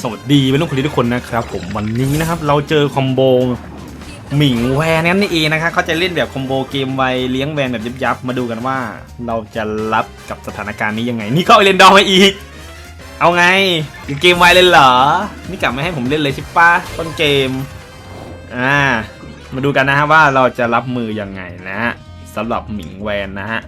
สวัสดีเป็นลูกคนทุกคนนะครับผมวันนี้นะครับเราเจอคอมโบหมิงแวนนั่นนี่เองนะครับเขาจะเล่นแบบคอมโบเกมไวเลี้ยงแวนแบบยับๆมาดูกันว่า เราจะรับกับสถานการณ์นี้ยังไง นี่ก็เอาเล่นดองมาอีก เอาไงเกมไวเลยเหรอ นี่กลับมาให้ผมเล่นเลยใช่ปะต้นเกมอ่ามาดูกันนะฮะว่าเราจะรับมือยังไงนะฮะสำหรับหมิงแวนนะฮะ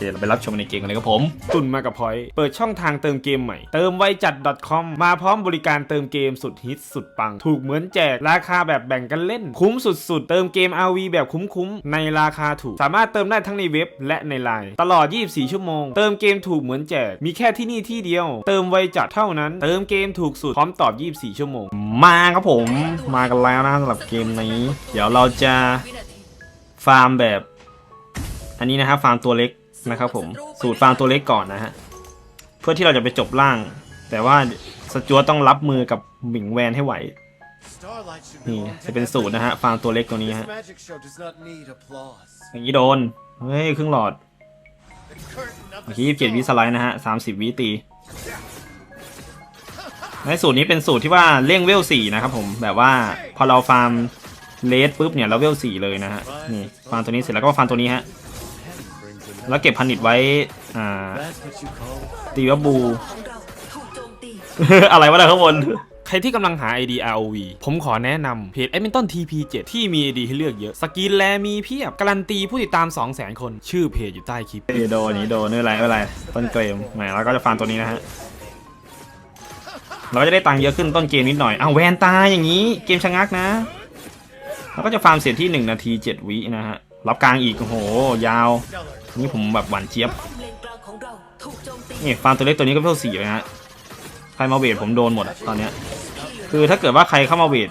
เคเราไปรับชมในเกมกันเลยครับผม ตุนมากับพอย เปิดช่องทางเติมเกมใหม่ เติมไวจัด .com มาพร้อมบริการเติมเกมสุดฮิตสุดปัง ถูกเหมือนแจก ราคาแบบแบ่งกันเล่น คุ้มสุดๆ เติมเกม RV แบบคุ้มๆ ในราคาถูก สามารถเติมได้ทั้งในเว็บและในไลน์ตลอด 24 ชั่วโมง เติมเกมถูกเหมือนแจก มีแค่ที่นี่ที่เดียว เติมไวจัดเท่านั้น เติมเกมถูกสุดพร้อมตอบ 24 ชั่วโมง มาครับผม มากันแล้วนะสำหรับเกมนี้ เดี๋ยวเราจะฟาร์มแบบ อันนี้นะครับฟาร์มตัวเล็ก นะครับผมสูตรฟาร์มตัวเล็กก่อนนะฮะเพื่อที่เราจะไปจบล่าง แต่ว่าสจวตต้องรับมือกับหมิงแวนให้ไหวนี่จะเป็นสูตรนะฮะฟาร์มตัวเล็กตัวนี้ฮะอย่างนี้โดนเฮ้ยครึ่งหลอดเมื่อกี้ยี่สิบเจ็ดวิสไลด์นะฮะสามสิบวิตีในสูตรนี้เป็นสูตรที่ว่าเร่งเวลสี่นะครับผมแบบว่าพอเราฟาร์มเลสปุ๊บเนี่ยเราเวลสี่เลยนะฮะนี่ฟาร์มตัวนี้เสร็จแล้วก็ฟาร์มตัวนี้ฮะ แล้วเก็บพันนิดไว้ อ่า ตีวับบูของเราถูกโจมตีอะไรวะเนี่ยข้างบน ใครที่กำลังหา ID ROV ผมขอแนะนำเพจ a d m i n t o n TP7 ที่มี ID ให้เลือกเยอะ สกินแลมีเพียบ การันตีผู้ติดตาม 200,000 คน ชื่อเพจอยู่ใต้คลิป โดนี้โดนี่อะไรอะไร ต้นเกมแหมเราก็จะฟาร์มตัวนี้นะฮะ เราก็จะได้ตังค์เยอะขึ้นต้นเกมนิดหน่อย อ้าวแวนตายอย่างนี้ เกมชะงักนะ เราก็จะฟาร์มเสร็จที่ 1 นาที 7 วินะฮะ รับกลางอีก โอ้โห ยาว นี่ผมแบบหวานเจี๊ยบป้อมเลนกลางของเราถูกโจมตีนี่ฟาร์มตัวเล็กตัวนี้ก็เพิ่มสี่เลยฮะใครมาเวทผมโดนหมดอะตอนเนี้ยคือถ้าเกิดว่าใครเข้ามาเวท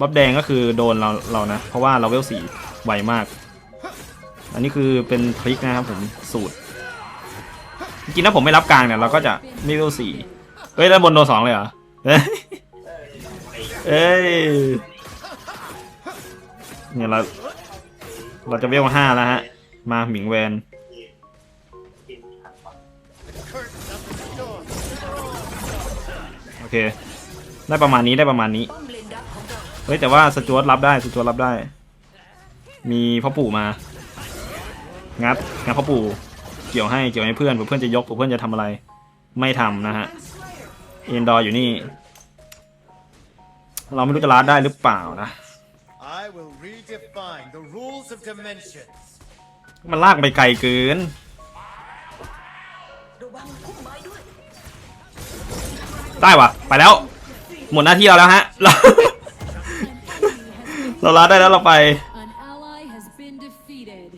บัฟแดงก็คือโดนเราเรานะ เพราะว่าเราเวลสี่ไวมาก อันนี้คือเป็นทริคนะครับผมสูตรจริงๆถ้าผมไม่รับกลางเนี่ยเราก็จะไม่เวลสี่เฮ้ยด้านบนโดนสองเลยเหรอเอ้ยเอ้ยเนี่ยเราเราจะเวลห้าแล้วฮะ มาหมิงแวน เค ได้ประมาณนี้ได้ประมาณนี้ป้อมเลนดักของเราเฮ้ยแต่ว่าสจวตรับได้สจวตรับได้ มีพ่อปู่มา งัดงัดพ่อปู่เกี่ยวให้เกี่ยวให้เพื่อนเผื่อเพื่อนจะยกเผื่อเพื่อนจะทำอะไร ไม่ทำนะฮะเอ็นดอร์อยู่นี่ เราไม่รู้จะลาดได้หรือเปล่านะ I will redefine the rules of dimensions. มันลากไปไกลเกิน ได้วะไปแล้ว หมดหน้าที่เราแล้วฮะ เราเราลาดได้แล้วเราไป An ally has been defeated.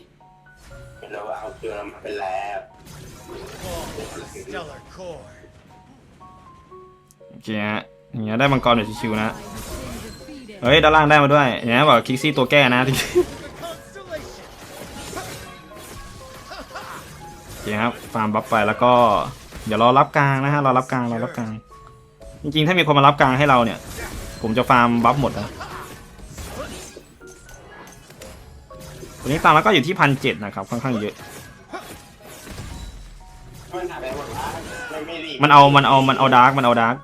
เราเอาเครื่องมาเป็นแล้ว Stellar core. โอเคฮะอย่างเงี้ยได้มังกรแบบชิวๆนะ Defeated. เฮ้ยด้านล่างได้มาด้วยอย่างเงี้ยบอกคิกซี่ตัวแก้นะโอเคครับฟาร์มบัฟไปแล้วก็ เดี๋ยวรอรับกลางนะฮะรอรับกลางรอรับกลาง จริงๆ ถ้ามีคนมารับกลางให้เราเนี่ย ผมจะฟาร์มบัฟหมดนะตัวนี้ตามแล้วก็อยู่ที่พันเจ็ดนะครับ ค่อนข้างเยอะ มันเอา มันเอา มันเอาดาร์ก มันเอาดาร์ก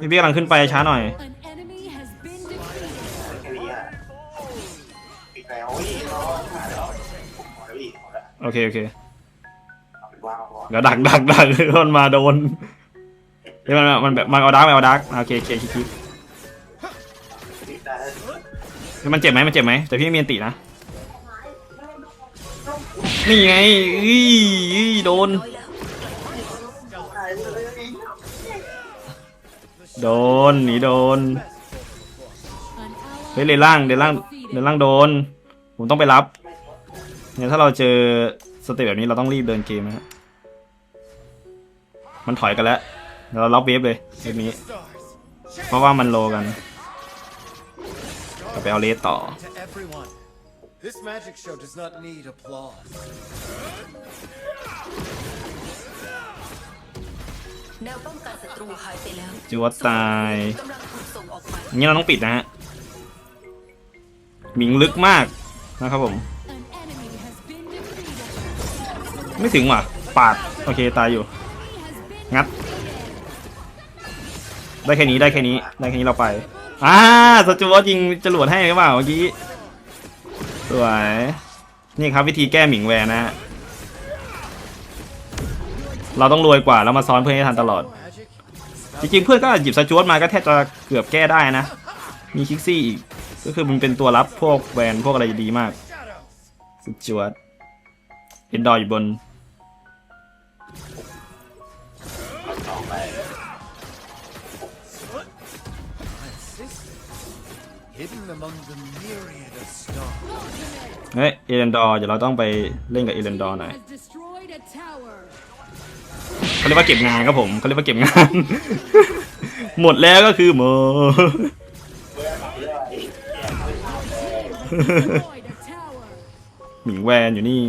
พี่เบี้ยกำลังขึ้นไปช้าหน่อยโอเค โอเค เป็ดี๋ยวดักดักดักมันมาโดนเฮ้ยมันมันแบบมันเอาดาร์กมันเอาดาร์กโอเคโอเคคิดคิดปิดได้แล้วเฮ้ยมันเจ็บไหมมันเจ็บไหมแต่พี่ไม่มีนตินะนี่ไงอี้อี้โดน โดนหนีโดนเฮ้ยเลนล่างเลนล่างเลนล่างโดน ผมต้องไปรับเนี่ยถ้าเราเจอสเต็ปแบบนี้เราต้องรีบเดินเกมนะฮะ มันถอยกันแล้วเดี๋ยวเราล็อกเวฟเลยเวฟนี้ stars. เพราะว่ามันโลกันกลับไปเอาเลสต่อ To everyone, this magic show does not need applause. แนวป้องกันศัตรูหายไปแล้วจวดตายกำลังถูกส่งออกไปอย่างนี้เราต้องปิดนะฮะหมิงลึกมากนะครับผม An enemy has been defeated. ไม่ถึงว่ะ ปาด โอเค ตายอยู่ An งัด ได้แค่นี้ได้แค่นี้ ได้แค่นี้เราไปอ่าสจวตยิงจรวดให้หรือเปล่าเมื่อกี้สวยนี่ครับวิธีแก้หมิงแวร์นะฮะเราต้องรวยกว่าแล้วมาซ้อนเพื่อนให้ทันตลอด จริงๆ เพื่อนก็หยิบสจวตมาก็แทบจะเกือบแก้ได้นะ มีคิกซี่อีกก็คือมันเป็นตัวรับพวกแวนพวกอะไรดีมากสจวตเอ็นดอร์อยู่บน Hidden among the myriad of stars. เฮ้ยเอเลนดอร์เดี๋ยวเราต้องไปเล่นกับเอเลนดอร์หน่อย Has destroyed a tower. เขาเรียกว่าเก็บงานครับผมเขาเรียกว่าเก็บงาน หมดแล้วก็คือหมดเพื่อนมาเรื่อยแย่ไม่ทำเลย Destroyed a tower. หมิงแวนอยู่นี่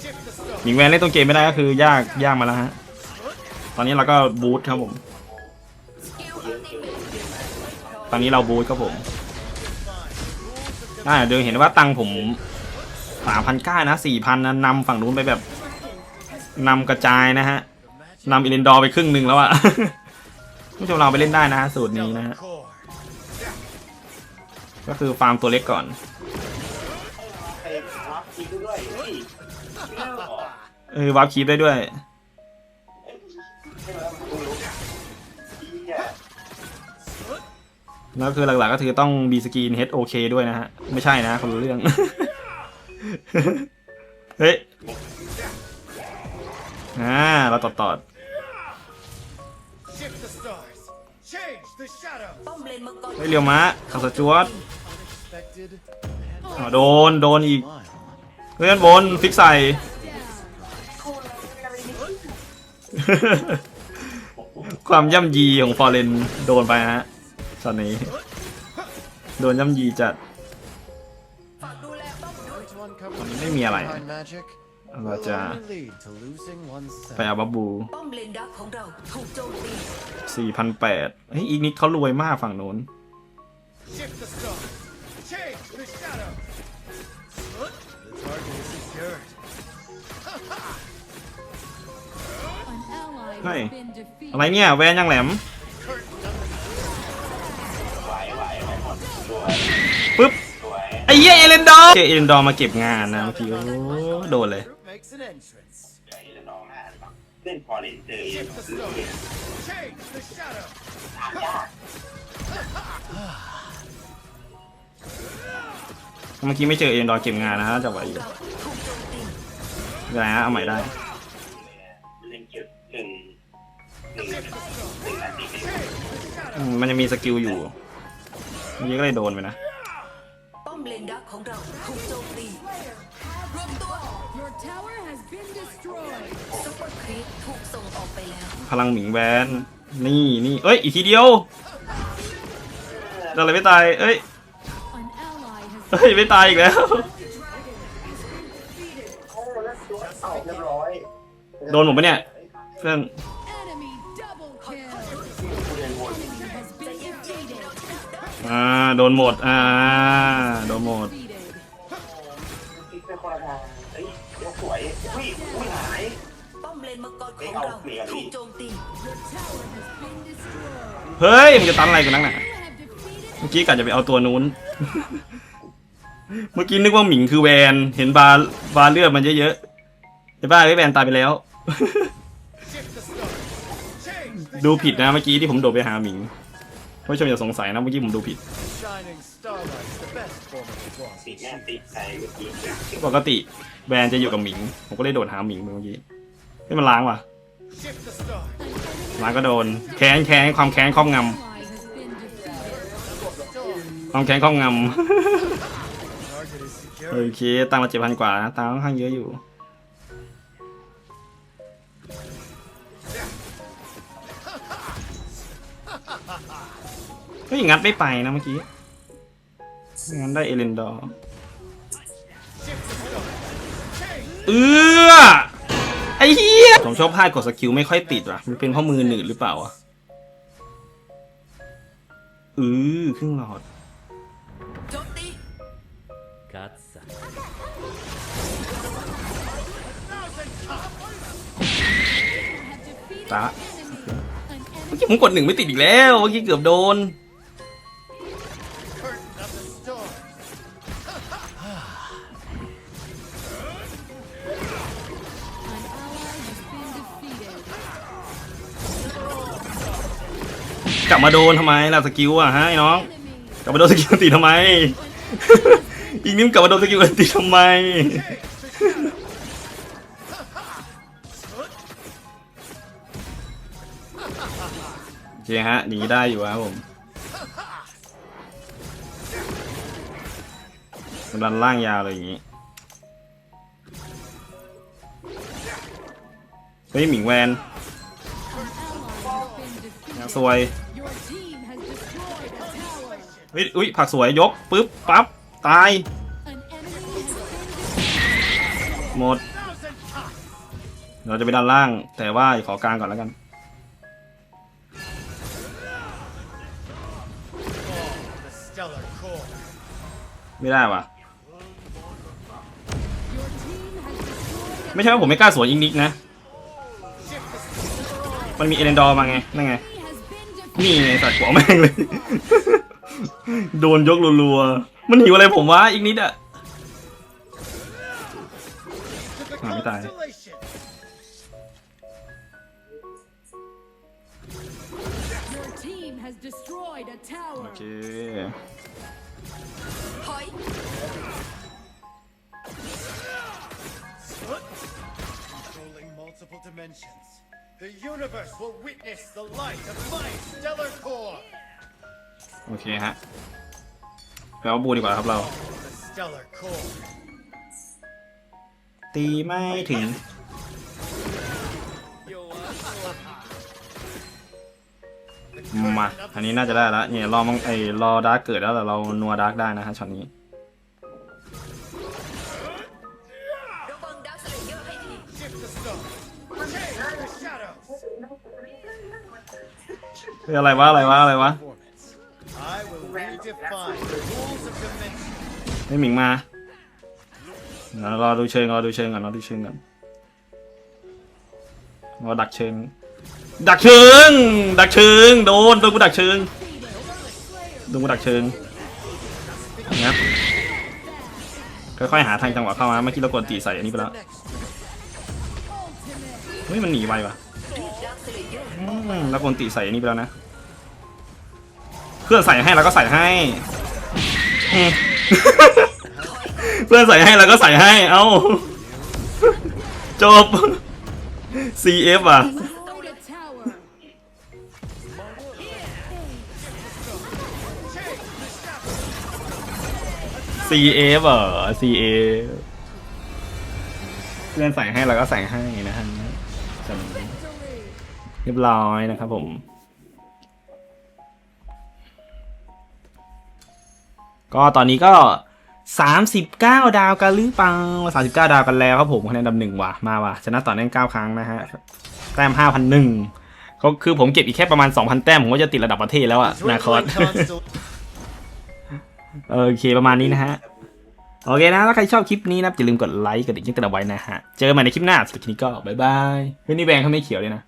Shift the stars. หมิงแวนเล่นตรงเกมไม่ได้ก็คือยากยากมาแล้วฮะ ตอนนี้เราก็บูทครับผม ตอนนี้เราบูทครับผมอ่าเดี๋ยวเห็นว่าตังผมสามพันก้านะสี่พันนะนำฝั่งนู้นไปแบบนำกระจายนะฮะนำอิเลนดอร์ไปครึ่งหนึ่งแล้วอะผู้ชมเราไปเล่นได้นะฮะสูตรนี้นะฮะก็คือฟาร์มตัวเล็กก่อนใครรับคิดด้วยเฮ้ยไม่เอาหรอเออวาร์ปคีปได้ด้วย แล้วคือหลักๆก็คือต้องบีสกรีน HOK ด้วยนะฮะ ไม่ใช่นะคนรู้เรื่อง เฮ้ย อ่า เราตอดตอด Shift the stars. Change the shadows. ป้อมเลนมังกรเฮ้ยเรียวมะขับสจวต Unexpected. อ้าวโดน โดนอีก Mile. เพื่อนบนฟิกใส่ความย่ำยีของฟอร์เรนโดนไปฮะ ตอนนี้ โดนย่ำยีจัด ตอนนี้ไม่มีอะไร เราจะไปเอาบับบูสี่พันแปดเฮ้ยอีกนิดเขารวยมากฝั่งนู้นเฮ้ยอะไรเนี่ย แวนยังแหลม ปึ๊บไอ้เหี้ยเอเลนดอร์เจอเอเลนดอร์มาเก็บงานนะเมื่อกี้โอ้โดนเลยเล่นพอเลนเจอเมื่อกี้ไม่เจอเอเลนดอร์เก็บงานนะฮะจังหวะอยู่ไม่เป็นไรฮะเอาใหม่ได้มันยังมีสกิลอยู่เมื่อกี้ก็เลยโดนไปนะ นดักของเราถูกโจมตีรวมตัว Your tower has been destroyed. ซุปเปอร์ครีปถูกส่งออกไปแล้ว พลังหมิงแวน นี่นี่เอ้ย อีกทีเดียวอะไรไม่ตาย เอ้ย An ally has เฮ้ย ไม่ตายอีกแล้ว โอ้แล้วตัวเอาเรียบร้อยโดนผมปะเนี่ย เพื่อน enemy double kill. กูเรียนวน Enemy has been defeated. อ่า โดนหมด อ่า โดนหมด คิดเป็นคนละทางเฮ้ยเดี๋ยวสวยอุ้ยอุ้ยหาย ป้อมเลนมังกรของเราถูกโจมตี Your tower has been destroyed. เฮ้ยมันจะตันอะไรกันนักหนาเมื่อกี้กะจะไปเอาตัวนู้น เมื่อกี้นึกว่าหมิงคือแวน เห็นบาร์บาร์เลือดมันเยอะๆไอ้บ้าไอ้แวนตายไปแล้ว ดูผิดนะเมื่อกี้ที่ผมโดดไปหาหมิง ผู้ชมอย่าสงสัยนะเมื่อกี้ผมดูผิด shining starlight. The best form of the ติด boss. แน่ติดใจเมื่อกี้ปกติแวนจะอยู่กับหมิง ผมก็เลยโดดหาหมิงเมื่อกี้ให้มันล้างว่ะ Shift the stars. ล้างก็โดน แค้นแค้นความแค้นครอบง ally has been defeated. ำความแค้นครอบง Target is ำ secured. โอเคตังค์มาเจ็ดพันกว่านะตังค์ค่อนข้างเยอะอยู่ เฮ้ยงัดไม่ไปนะเมื่อกี้งั้นได้เอเลนดอร์เออไอ้เหี้ยผมชอบพลาดกดสกิลไม่ค่อยติดว่ะ มันเป็นเพราะมือหนืดหรือเปล่าอะเออครึ่งหลอดตี Have defeated ตาเมื่อกี้ผมกดหนึ่งไม่ติดอีกแล้ว เมื่อกี้เกือบโดน มาโดนทำไมล่ะสกิลอะฮะไอ้น้องกลับมาโดนสกิลตีทำไม อีกนิ้มกลับมาโดนสกิลตีทำไมโอเคฮะหนีได้อยู่ครับผมดันล่างยาวเลยอย่างนี้เฮ้ยหมิงแวน สวยอุ้ยอุ้ยผักสวยยกปึ๊บปั๊บตาย หมด เราจะไปด้านล่าง แต่ว่าขอกลางก่อนแล้วกัน ไม่ได้ว่ะ ไม่ใช่ว่าผมไม่กล้าสวนอิงนิกนะ มันมีเอเลนดอร์มาไง นั่นไง นี่ไงสัตว์หัวแม่งเลย โดนยกรัวๆ มันหิวอะไรผมวะอีกนิดอะ to the Ah, mi dai. constellation. Your team has destroyed a โอ tower. เค universe will witness the light of my stellar core. โอเคฮะแปลว่าบูดีกว่าครับเรา The stellar core. ตีไม่ถึง The มา curtain of อัน the นี้น่าจะได้แล้วเนี่ยรอมังไอ้รอดาร์กเกิดแล้วแต่เรานัวดาร์กได้นะฮะช็อตนี้ เฮ้ยอะไรวะอะไรวะอะไรวะ I will redefine the rules of dimension. ไม่หมิงมาเดี๋ยวรอดูเชิงรอดูเชิงก่อนรอดูเชิงก่อนรอดักเชิง ดักเชิง ดักเชิงโดนโดนกูดักเชิงโดนกูดักเชิงนะครับค่อยๆหาทางจังหวะเข้ามาเมื่อกี้เรากดตีใส่อันนี้ไปแล้วเฮ้ยมันหนีไวว่ะ มแล้วกดตีใส่อันนี้ไปแล้วนะ เพื่อนใส่ให้เราก็ใส่ให้อืมเพื่อนใส่ให้เราก็ใส่ให้ เอ้า จบ CF อะ Destroyed a tower. CF เหรอ CF เพื่อนใส่ให้เราก็ใส่ให้นะฮะจำ เรียบร้อยนะครับผม ก็ตอนนี้ก็ 39 ดาวกันหรือเปล่า39 ดาวกันแล้วครับผมคะแนนอันดับหนึ่งว่ะมาว่ะชนะต่อเนื่อง9ครั้งนะฮะแต้ม5,001เขาคือผมเก็บอีกแค่ประมาณ 2,000 แต้ม ผมก็จะติดระดับประเทศแล้วอะนาคอส Dwindling constel- โอเคประมาณนี้นะฮะโอเคนะ ถ้าใครชอบคลิปนี้นะอย่าลืมกดไลค์กดติดตามไว้นะฮะ เจอกันใหม่ในคลิปหน้าสำหรับคลิปนี้ก็บ๊ายบายเฮ้ยนี่แบงค์เขาไม่เขียวเลยนะ